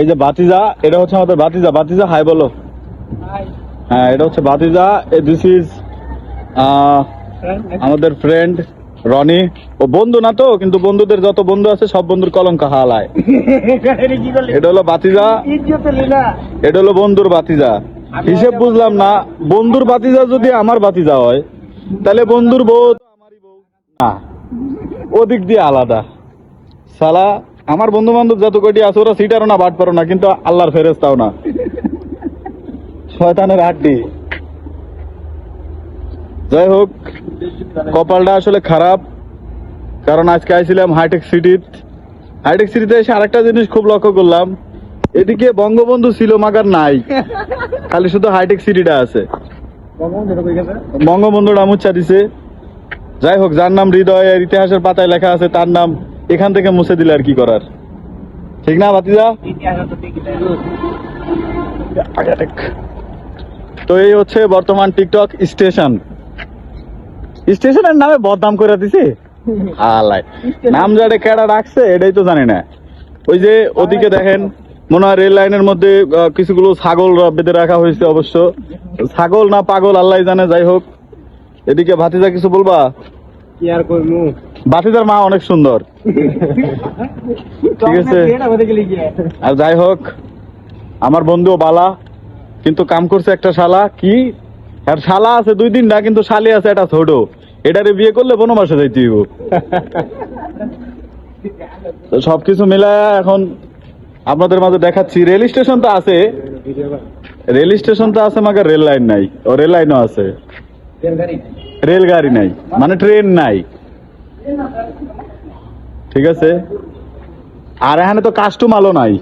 এই যে বাতিজা এটা হচ্ছে আমাদের বাতিজা বাতিজা হাই বলো। হ্যাঁ এটা হচ্ছে বাতিজা দিস ইজ আমাদের ফ্রেন্ড রনি। ও বন্ধু না তো কিন্তু বন্ধুদের যত বন্ধু আছে সব বন্ধুর কলঙ্ক হালায়। এটা হলো বাতিজা এটা হলো বন্ধুর বাতিজা হিসেব বুঝলাম না। বন্ধুর বাতিজা যদি আমার বাতিজা হয় তাহলে বন্ধুর বউ আমারই বউ না। ওদিক দিয়ে আলাদা। সালা আমার বন্ধু বান্ধব যত কটি আছে, ওরা সিটারও না, বাট পারো না, কিন্তু আল্লাহর ফেরেস্তাও না। শয়তানের হাড্ডি। যাই হোক, কপালটা আসলে খারাপ, কারণ আজকে আইছিলাম হাইটেক সিটিত হাইটেক সিটিতে এসে আরেকটা জিনিস খুব লক্ষ্য করলাম, এদিকে বঙ্গবন্ধু ছিল, মাগার নাই। খালি শুধু হাইটেক সিটিটা আছে। বঙ্গবন্ধুটা মুচ্ছা দিছে যাই হোক, যার নাম হৃদয় এর ইতিহাসের পাতায় লেখা আছে, তার নাম এখান থেকে মুছে দিলে আর কি করার? ঠিক না বাতিজা তো এই হচ্ছে বর্তমান টিকটক স্টেশন। স্টেশনের নামে বদনাম করে দিছে? আলাই নাম যারে কেডা রাখছে এটাই তো জানি না। ওই যে ওদিকে দেখেন, মনে হয় রেল লাইনের মধ্যে কিছুগুলো ছাগল বেঁধে রাখা হয়েছে অবশ্য। ছাগল না পাগল আল্লাহ জানে, যাই হোক। এদিকে ভাতিজা কিছু বলবা? কি আর করব? ভাতিজার মা অনেক সুন্দর। ঠিক আছে? আর যাই হোক আমার বন্ধু বালা কিন্তু কাম করছে একটা শালা। কি? আর শালা আছে দুই দিন না কিন্তু শালি আছে এটা ছোট। এটারে বিয়ে করলে বনবাসে যাইতে হইব। তো সবকিছু মিলায় এখন আপনাদের মাঝে দেখাচ্ছি। রেল স্টেশন তো আছে। রেল স্টেশন তো আছে মাকে রেল লাইন নাই। ও রেল লাইনও আছে। রেলগাড়ি নাই। মানে ট্রেন নাই। ঠিক আছে? আর এখানে তো কাস্টম আলো নাই।